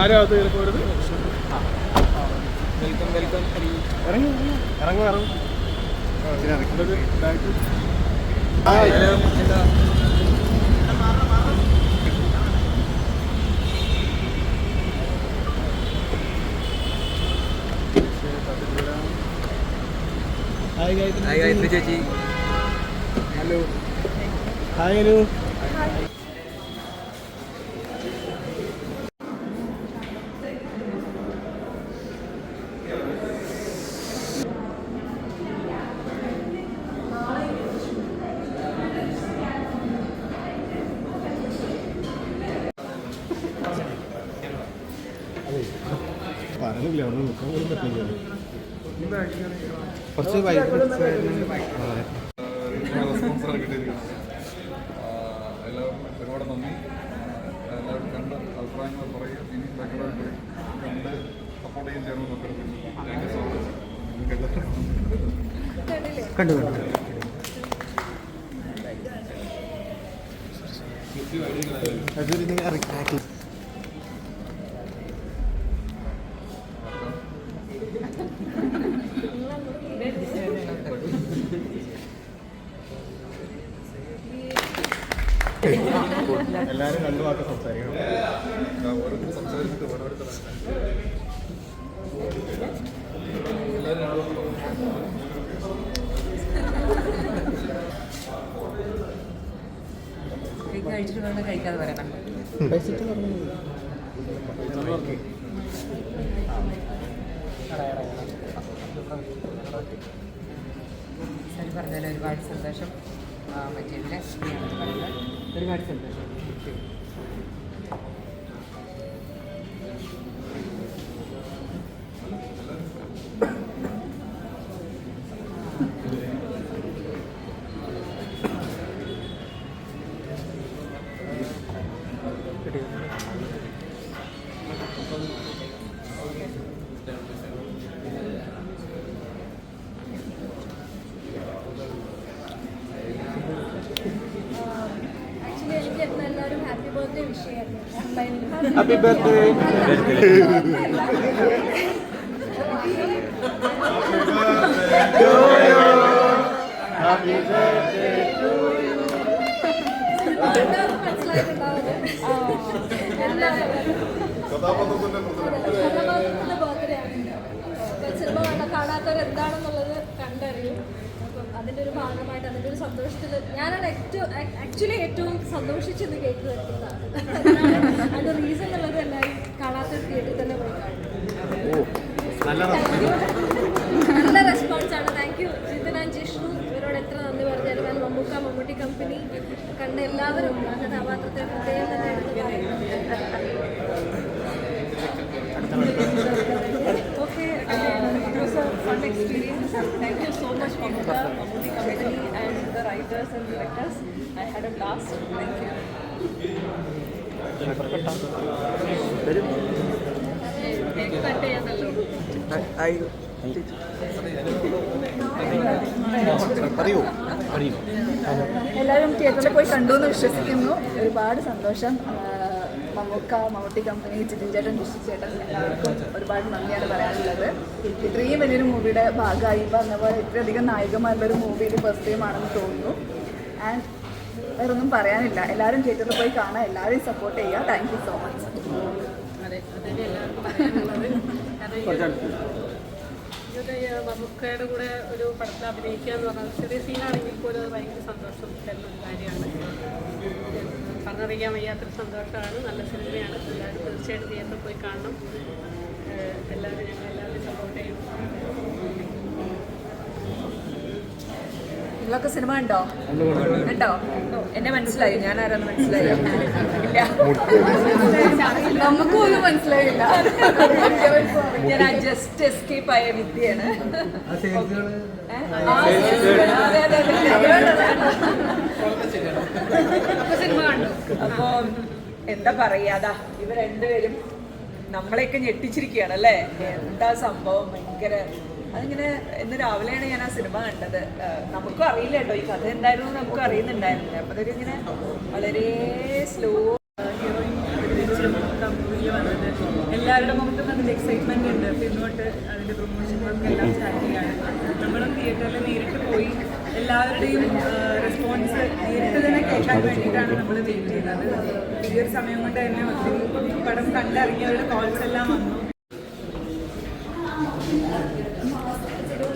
ആരാ അത് പോരുത് വെൽക്കം വെൽക്കം. ഇറങ്ങി ഇറങ്ങും. ഇറങ്ങും ഹായ്. ഹായ് ഗായത്രി ചേച്ചി. ഹലോ. ഹായ് അനു. കുറച്ച് എല്ലാവർക്കും നന്ദി എല്ലാവരും കണ്ട് അഭിപ്രായങ്ങൾ പറയുക ഇനി ബെറ്ററായിട്ട് കണ്ട് സപ്പോർട്ട് ചേർന്ന് പങ്കെടുക്കുന്നു താങ്ക് യു സോ മച്ച് കണ്ടു കണ്ടു അതൊരു ഇത് എല്ലാവരും രണ്ടു വാക്ക് സംസാരിക്കണം ഓരോരുത്തർ സംസാരിച്ചിട്ട് ഓരോരുത്തർ കഴിച്ചിട്ട് വേണം കഴിക്കാതെ വരണം സരി പറഞ്ഞാൽ ഒരുപാട് സന്തോഷം. മറ്റേ ഒരുപാട് സന്തോഷം ആക്ച്വലി ബർത്ത്ഡേ ഹാപ്പി ബർത്ത്ഡേ മനസ്സിലായിട്ടുണ്ടാവുന്നത് കഥാപാത്രത്തിന്റെ കഥാപാത്രത്തിന്റെ ബർത്ത്ഡേ ആണ് കാണാത്തവർ എന്താണെന്നുള്ളത് കണ്ടറിയും. അതിന്റെ ഒരു ഭാഗമായിട്ട് അതിന്റെ ഒരു സന്തോഷത്തിൽ ഞാനാണ് ഏറ്റവും ആക്ച്വലി ഏറ്റവും സന്തോഷിച്ചെന്ന് കേട്ട് വരുന്നതാണ് അതിന്റെ റീസൺ ഉള്ളത് എല്ലാവരും കാണാത്ത തിയേറ്ററിൽ തന്നെ പോയി നല്ല റെസ്പോൺസ് ആണ്. Thank you Jithin and Jishnu. ഇവരോട് എത്ര നന്ദി പറഞ്ഞാലും ഞാൻ മമ്മൂക്ക മമ്മൂട്ടി കമ്പനി കണ്ട എല്ലാവരും ആ കഥാപാത്രത്തെ പ്രത്യേകം തന്നെ and directors. I had a blast. Thank you. എല്ലാവരും തിയേറ്ററിൽ പോയി കണ്ടു എന്ന് വിശ്വസിക്കുന്നു ഒരുപാട് സന്തോഷം മമ്മൂക്ക മമ്മൂട്ടി കമ്പനി ജിതിൻ ചേട്ടൻ ചേട്ടൻ എല്ലാവർക്കും ഒരുപാട് നന്ദിയാണ് പറയാനുള്ളത് ഇത്രയും വലിയൊരു മൂവിയുടെ ഭാഗമായി പറഞ്ഞ പോലെ ഇത്രയധികം നായികമാരുടെ ഒരു മൂവിയിൽ ഫസ്റ്റ് ടൈം ആണെന്ന് തോന്നുന്നു ആൻഡ് വേറൊന്നും പറയാനില്ല. എല്ലാവരും തിയേറ്ററിൽ പോയി കാണാൻ എല്ലാവരെയും സപ്പോർട്ട് ചെയ്യുക. താങ്ക് യു സോ മച്ച് മമ്മൂക്കയുടെ കൂടെ ഒരു പടത്തിൽ അഭിനയിക്കുക എന്ന് പറഞ്ഞാൽ ചെറിയ സീനാണെങ്കിൽ പോലും അത് ഭയങ്കര സന്തോഷം തരുന്ന ഒരു കാര്യമാണ്. പറഞ്ഞറിയിക്കാൻ വയ്യാത്തൊരു സന്തോഷമാണ്. നല്ല സിനിമയാണ്. എല്ലാവരും തീർച്ചയായിട്ടും തിയേറ്ററിൽ പോയി കാണണം. എല്ലാവരും ഞങ്ങൾ എല്ലാവരും സപ്പോർട്ട് ചെയ്യും നിങ്ങളൊക്കെ സിനിമ ഉണ്ടോ ഉണ്ടോ എന്നെ മനസ്സിലായി. ഞാൻ ആരാന്ന് മനസ്സിലായി. ഇല്ല. നമുക്ക് പോലും മനസ്സിലായില്ല. ഞാൻ ജസ്റ്റ് എസ്കേപ്പ് ആയ വിദ്യയാണ്? ആ. അപ്പൊ എന്താ പറയാതാ ഇവർ രണ്ടുപേരും നമ്മളെയൊക്കെ ഞെട്ടിച്ചിരിക്കുകയാണ് അല്ലേ? എന്താ സംഭവം? ഭയങ്കര അതിങ്ങനെ ഇന്ന് രാവിലെയാണ് ഞാൻ ആ സിനിമ കണ്ടത്. നമുക്കും അറിയില്ല കേട്ടോ ഈ കഥ എന്തായിരുന്നു നമുക്ക് അറിയുന്നുണ്ടായിരുന്നില്ല. അപ്പൊ അതൊരു ഇങ്ങനെ വളരെ സ്ലോ എല്ലാവരുടെ മുഖത്തും അതിന്റെ എക്സൈറ്റ്മെന്റ് ഉണ്ട്. അപ്പോൾ ഇന്നോട്ട് അതിന്റെ പ്രൊമോഷൻ എല്ലാം സ്റ്റാർട്ട് ചെയ്യാണ്. നമ്മളും തിയേറ്ററിൽ നേരിട്ട് പോയി എല്ലാവരുടെയും റെസ്പോൺസ് നേരിട്ട് തന്നെ കേൾക്കാൻ വേണ്ടിയിട്ടാണ് നമ്മൾ വെയിറ്റ് ചെയ്യുന്നത് ഈ ഒരു സമയം കൊണ്ട് തന്നെ ഒത്തിരി പടം കണ്ടിറങ്ങിയവരുടെ കോൾസ് എല്ലാം വന്നു.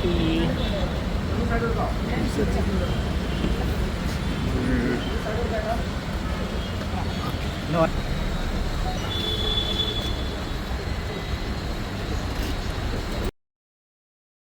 Mm. No.